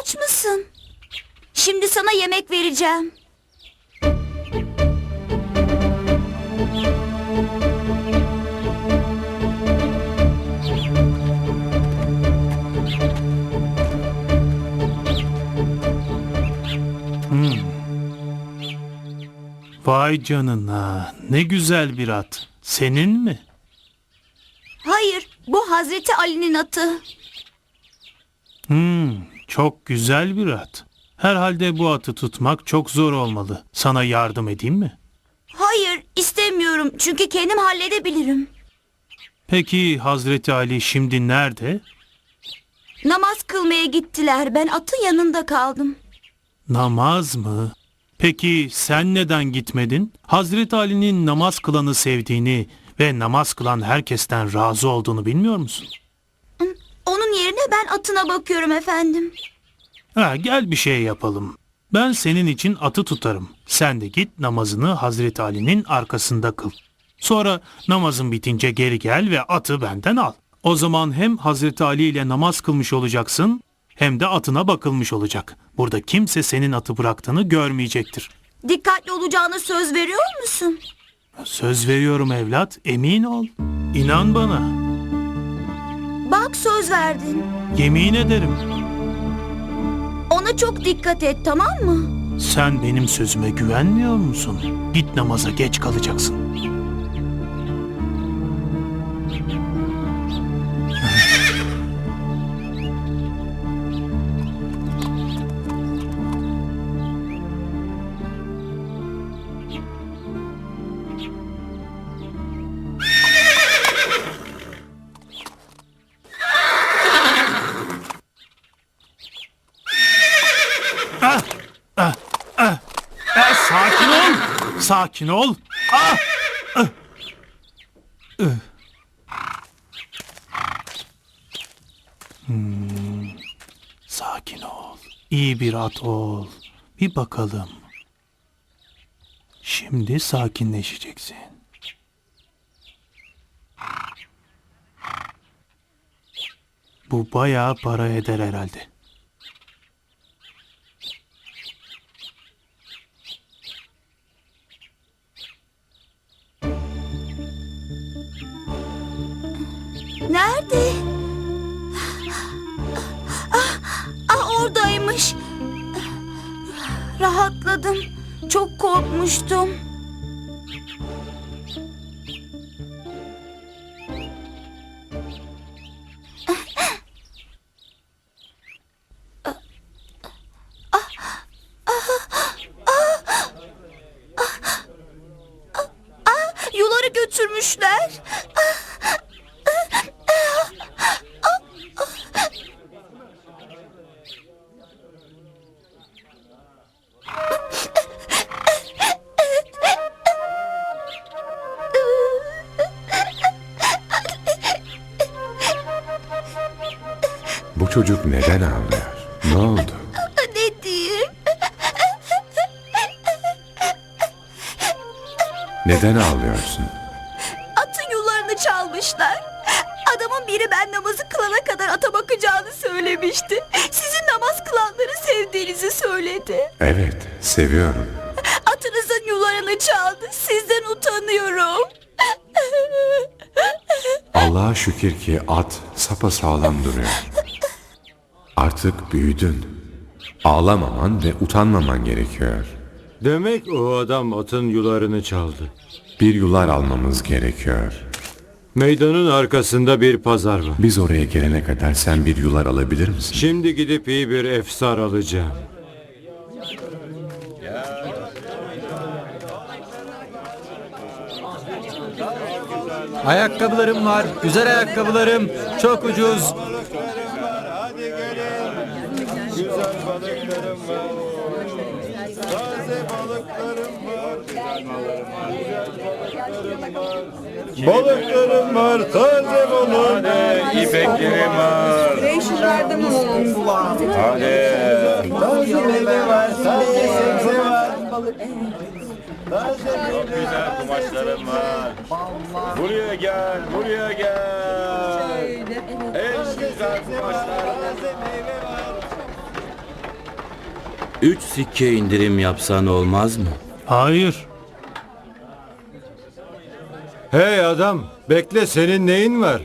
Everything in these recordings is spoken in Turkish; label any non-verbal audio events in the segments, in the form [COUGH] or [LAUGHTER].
Aç mısın? Şimdi sana yemek vereceğim. Vay canına ne güzel bir at. Senin mi? Hayır, bu Hazreti Ali'nin atı. Hmm, çok güzel bir at. Herhalde bu atı tutmak çok zor olmalı. Sana yardım edeyim mi? Hayır, istemiyorum çünkü kendim halledebilirim. Peki Hazreti Ali şimdi nerede? Namaz kılmaya gittiler. Ben atın yanında kaldım. Namaz mı? Peki sen neden gitmedin? Hazreti Ali'nin namaz kılanı sevdiğini ve namaz kılan herkesten razı olduğunu bilmiyor musun? Onun yerine ben atına bakıyorum efendim. Ha, gel bir şey yapalım. Ben senin için atı tutarım. Sen de git namazını Hazreti Ali'nin arkasında kıl. Sonra namazın bitince geri gel ve atı benden al. O zaman hem Hazreti Ali ile namaz kılmış olacaksın hem de atına bakılmış olacak. Burada kimse senin atı bıraktığını görmeyecektir. Dikkatli olacağına söz veriyor musun? Söz veriyorum evlat, emin ol. İnan bana. Bak söz verdin. Yemin ederim. Ona çok dikkat et tamam mı? Sen benim sözüme güvenmiyor musun? Git namaza geç kalacaksın. Eh, sakin ol. Sakin ol. Ah! Ah! Hmm, Sakin ol. İyi bir at ol. Bir bakalım. Şimdi sakinleşeceksin. Bu bayağı para eder herhalde. Nerede? Ah, ah oradaymış. Rahatladım. Çok korkmuştum. Bu çocuk neden ağlıyor? Ne oldu? [LAUGHS] Ne diyeyim? Neden ağlıyorsun? Atın yollarını çalmışlar. Adamın biri ben namazı kılana kadar ata bakacağını söylemişti. Sizin namaz kılanları sevdiğinizi söyledi. Evet, seviyorum. Atınızın yularını çaldı. Sizden utanıyorum. Allah'a şükür ki at sapasağlam duruyor. Artık büyüdün. Ağlamaman ve utanmaman gerekiyor. Demek o adam atın yularını çaldı. Bir yular almamız gerekiyor. Meydanın arkasında bir pazar var. Biz oraya gelene kadar sen bir yular alabilir misin? Şimdi gidip iyi bir efsar alacağım. Ayakkabılarım var. Güzel ayakkabılarım. Çok ucuz. Balıklarım var, taze balık. İpeklerim var. Taze meyve var, taze sebze var. Çok güzel kumaşlarım var. Buraya gel, buraya gel. En güzel kumaşlar. Üç sikke indirim yapsan olmaz mı? Hayır. Hey adam, bekle senin neyin var?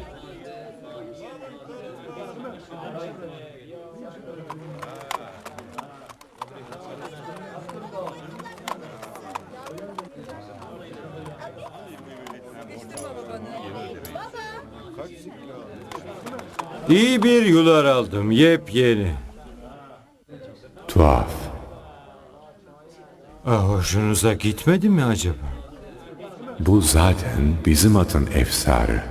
İyi bir yular aldım, yepyeni. Tuhaf. Ah, hoşunuza gitmedi mi acaba? Bu zaten bizim atın efsarı.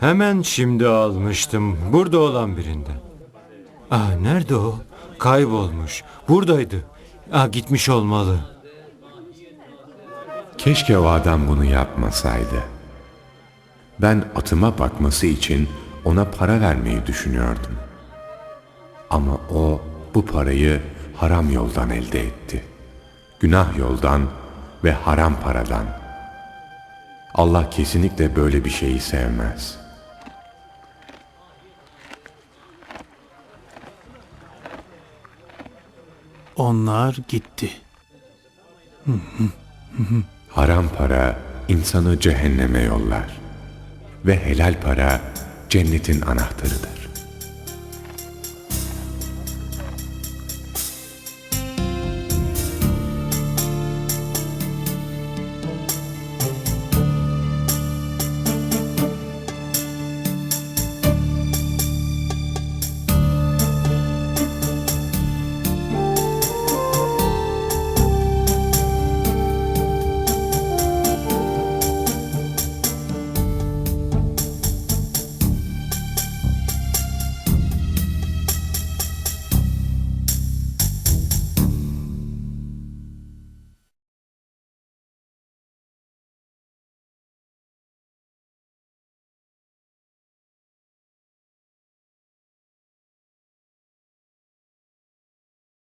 Hemen şimdi almıştım. Burada olan birinden. Ah nerede o? Kaybolmuş. Buradaydı. Ah gitmiş olmalı. Keşke o adam bunu yapmasaydı. Ben atıma bakması için ona para vermeyi düşünüyordum. Ama o bu parayı haram yoldan elde etti. Günah yoldan ve haram paradan. Allah kesinlikle böyle bir şeyi sevmez. Onlar gitti. Haram para insanı cehenneme yollar ve helal para cennetin anahtarıdır.